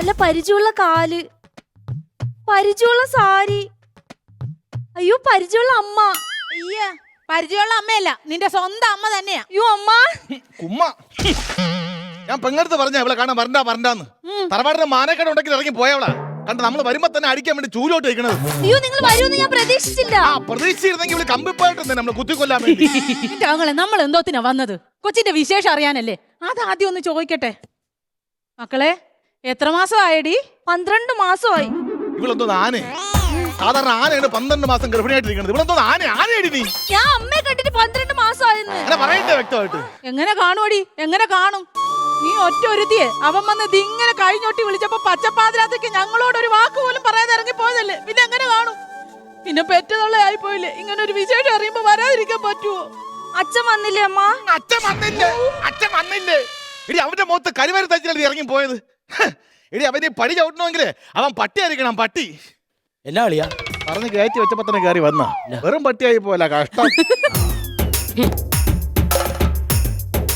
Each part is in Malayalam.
നല്ല പരിചയമുള്ള കാൽ. പരിചയമുള്ള സാരി. അയ്യോ പരിചയമുള്ള അമ്മ. അയ്യ പരിചയമുള്ള അമ്മയല്ല നിന്റെ സ്വന്തം അമ്മ തന്നെയാ. അയ്യോ അമ്മ. കുമ്മ. ഞാൻ പെങ്ങടുത്ത് പറഞ്ഞ അവളെ കാണാൻ വരണ്ട വരണ്ടാന്ന്. തറവാടിന്റെ മാനക്കട ഉണ്ടെങ്കിൽ ഇറങ്ങി പോയവളാ. കണ്ട നമ്മൾ വരുമ്പോ തന്നെ അടിക്കാൻ വേണ്ടി ചൂലോട്ട് വെക്കണത്. അയ്യോ നിങ്ങൾ വരുമെന്ന് ഞാൻ പ്രതീക്ഷിച്ചില്ല. ആ പ്രതീക്ഷിച്ചിരുന്നെങ്കിൽ ഇവിടെ കമ്പിപ്പായിട്ട് നമ്മൾ കുത്തിക്കൊല്ലാൻ വേണ്ടി. ആങ്ങളെ നമ്മൾ എന്തോത്തിനാ വന്നത്? കൊച്ചിന്റെ വിശേഷം അറിയാനല്ലേ? അത് ആദ്യം ഒന്ന് ചോദിക്കട്ടെ. മക്കളെ എത്ര മാസമായടി? പന്ത്രണ്ട് മാസമായി. ഇവളെന്തോ ആന. സാധാരണ ആനയാണ് പന്ത്രണ്ട് മാസം ഗർഭിണിയായിട്ടിരിക്കുന്നത്. ഇവളെന്തോ ആന ആനയടി നീ. ഞാൻ അമ്മയെ കണ്ടിട്ട് പന്ത്രണ്ട് മാസമായെന്ന്. അങ്ങനെ പറയണ്ടേ വ്യക്തമായിട്ട്. എങ്ങനെ കാണുമടി എങ്ങനെ കാണും? നീ ഒറ്റ ഒരുത്തിയെ. അവൻ വന്ന് ഇതിങ്ങനെ കഴിഞ്ഞൊട്ടി വിളിച്ചപ്പോ പച്ചപ്പാതിരാത്തേക്ക് ഞങ്ങളോട് ഒരു വാക്ക് പോലും പറയാതെ ഇറങ്ങി പോയതല്ലേ പിന്നെ എങ്ങനെ കാണും? പിന്നെ പെറ്റതുള്ള ആയിപ്പോയില്ലേ ഇങ്ങനെ ഒരു വിശേഷം അറിയുമ്പോ വരാതിരിക്കാൻ പറ്റുമോ അച്ഛൻ വന്നില്ലേ അമ്മ? അച്ഛൻ വന്നില്ലേ. അച്ഛൻ വന്നില്ലേ. ഇനി അവന്റെ മുഖത്ത് കരിവര തച്ചിലടി ഇറങ്ങി പോയത്. എടി അവൻ ഈ പടി ചവിട്ടണമെങ്കിൽ അവൻ പട്ടി ആയിരിക്കണം പട്ടി. എന്നാ കളിയാ? പറഞ്ഞ് കയറ്റി വെച്ചപ്പോ തന്നെ കയറി വന്ന. വെറും പട്ടിയായി പോലെ കഷ്ടം.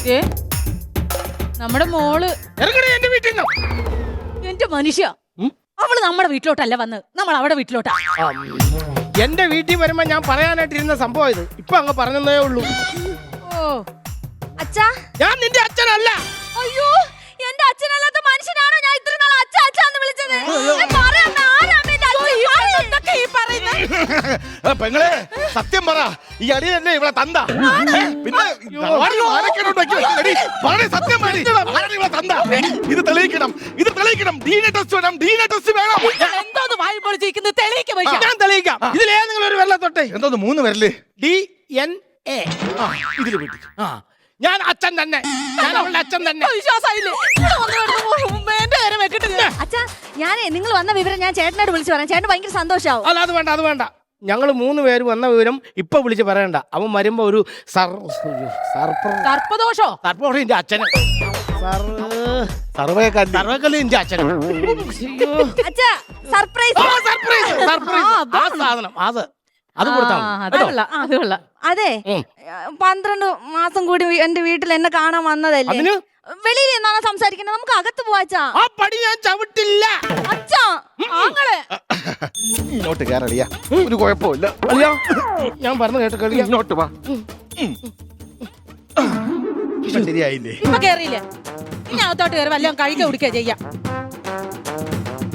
ഏ? നമ്മുടെ മോൾ ഇറങ്ങണേ എന്റെ വീട്ടിൽ നിന്ന് എന്റെ മനുഷ്യ. അവൾ നമ്മുടെ വീട്ടിലോട്ടല്ല വന്നത് നമ്മൾ അവിടെ വീട്ടിലോട്ടാ. എന്റെ വീട്ടിൽ വരുമ്പോ ഞാൻ പറയാനായിട്ടിരുന്ന സംഭവം ഇത്. ഇപ്പൊ അങ്ങ് പറഞ്ഞതേ ഉള്ളൂ. ഓ. അച്ഛാ. ഞാൻ നിന്റെ അച്ഛനല്ല. അയ്യോ. പെങ്ങളെ സത്യം പറ. ഈ അടിയല്ലേ ഇവിടെ തന്ത. പിന്നെ വെച്ചില്ലെടി. സത്യം ഇവിടെ തന്ത. ഇത് തെളിയിക്കണം. ഇത് തെളിയിക്കണം. ഡീന ടെസ്റ്റ് വേണം. ഡീന ടെസ്റ്റ് വേണം. എന്തോന്ന് വായി പൊളിച്ചിരിക്കുന്നത് തെളിയിക്കാം ഞാൻ തെളിയിക്കാം. ഇതിലേതെങ്കിലും ഒരു വെള്ളത്തൊട്ടെ എന്തോന്ന് മൂന്ന് വരൽ? ഡി എൻ എ ആ വിട്ടു ആ. ഞാൻ അച്ഛൻ തന്നെ. ഞാൻ അവളുടെ അച്ഛൻ തന്നെ. വിശ്വാസമായില്ലേ? ഇവിടെ വന്ന് എന്റെ നേരം വെക്കിട്ട് അച്ഛാ ഞാനേ നിങ്ങൾ വന്ന വിവരം ഞാൻ ചേട്ടനോട് വിളിച്ചു പറയാം. ചേട്ടൻ ഭയങ്കര സന്തോഷാവും. അല്ല അത് വേണ്ട അത് വേണ്ട. ഞങ്ങൾ മൂന്ന് പേര് വന്ന വിവരം ഇപ്പൊ വിളിച്ച് പറയണ്ട. അവൻ വരുമ്പോ ഒരു സർ സർപ്പദോഷോ? സർപ്പദോഷം എന്റെ അച്ഛന്. എന്റെ സർപ്രൈസ് സർപ്രൈസ് സർപ്രൈസ് ആ സാധനം അത്. അത് കൊടുത്താൽ. പന്ത്രണ്ട് മാസം കൂടി എന്റെ വീട്ടിൽ എന്നെ കാണാൻ വന്നതല്ലേ? വെളിയിൽ എന്നാണോ സംസാരിക്കുന്നത്? നമുക്ക് അകത്ത് പോവാച്ചാ പടി ഞാൻ ചവിട്ടില്ല. അച്ഛാ ഇങ്ങോട്ട് കയറടിയാ ഒരു കുഴപ്പമില്ല അളിയാ ഞാൻ പറഞ്ഞു കേട്ട് കളിയാ ഇങ്ങോട്ട് വാ. ശരിയായില്ലേ? ഇപ്പൊ കേറിയില്ലേ? ഇനി അകത്തോട്ട് കയറി വല്ലതും കഴിക്കുക കുടിക്കുക ചെയ്യാം.